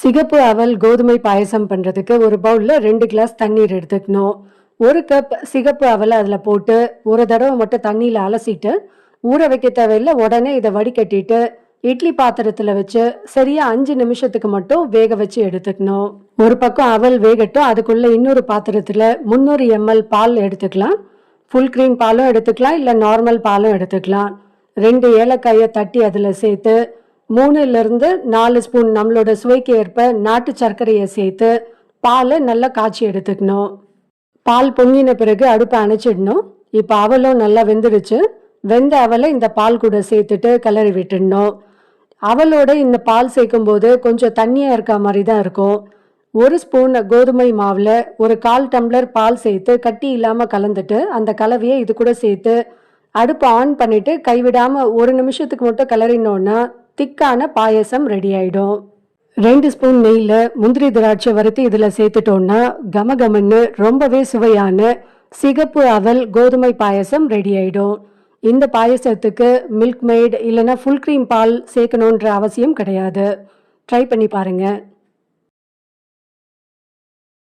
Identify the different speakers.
Speaker 1: சிகப்பு அவல் கோதுமை பாயசம் பண்ணுறதுக்கு ஒரு பவுலில் ரெண்டு கிளாஸ் தண்ணீர் எடுத்துக்கணும். ஒரு கப் சிகப்பு அவலை அதில் போட்டு ஒரு தடவை மட்டும் தண்ணியில் அலசிட்டு ஊற வைக்க தேவையில்லை உடனே இதை வடிகட்டிட்டு இட்லி பாத்திரத்தில் வச்சு சரியா அஞ்சு நிமிஷத்துக்கு மட்டும் வேக வச்சு எடுத்துக்கணும். ஒரு பக்கம் அவல் வேகட்டும் அதுக்குள்ளே இன்னொரு பாத்திரத்தில் முந்நூறு எம்எல் பால் எடுத்துக்கலாம். ஃபுல் க்ரீம் பாலும் எடுத்துக்கலாம் இல்லை நார்மல் பாலும் எடுத்துக்கலாம். ரெண்டு ஏலக்காயை தட்டி அதில் சேர்த்து மூணுலேருந்து நாலு ஸ்பூன் நம்மளோட சுவைக்கு ஏற்ப நாட்டு சர்க்கரையை சேர்த்து பாலை நல்லா காய்ச்சி எடுத்துக்கணும். பால் பொங்கின பிறகு அடுப்பை அணைச்சிடணும். இப்போ அவலும் நல்லா வெந்துடுச்சு. வெந்த அவலை இந்த பால் கூட சேர்த்துட்டு கிளறி விட்டுடணும். அவலோட இந்த பால் சேர்க்கும்போது கொஞ்சம் தண்ணியாக இருக்க மாதிரி தான் இருக்கும். ஒரு ஸ்பூன் கோதுமை மாவில் ஒரு கால் டம்ளர் பால் சேர்த்து கட்டி இல்லாமல் கலந்துட்டு அந்த கலவையை இது கூட சேர்த்து அடுப்பு ஆன் பண்ணிவிட்டு கைவிடாமல் ஒரு நிமிஷத்துக்கு மட்டும் கிளறினோன்னா திக்கான பாயசம் ரெடி ஆயிடும். ரெண்டு ஸ்பூன் நெய்யில் முந்திரி திராட்சை வறுத்து இதில் சேர்த்துட்டோன்னா கமகமன்னு ரொம்பவே சுவையான சிகப்பு அவல் கோதுமை பாயசம் ரெடி ஆயிடும். இந்த பாயசத்துக்கு மில்க் மேட் இல்லைன்னா ஃபுல் க்ரீம் பால் சேர்க்கணுன்ற அவசியம் கிடையாது. ட்ரை பண்ணி பாருங்கள்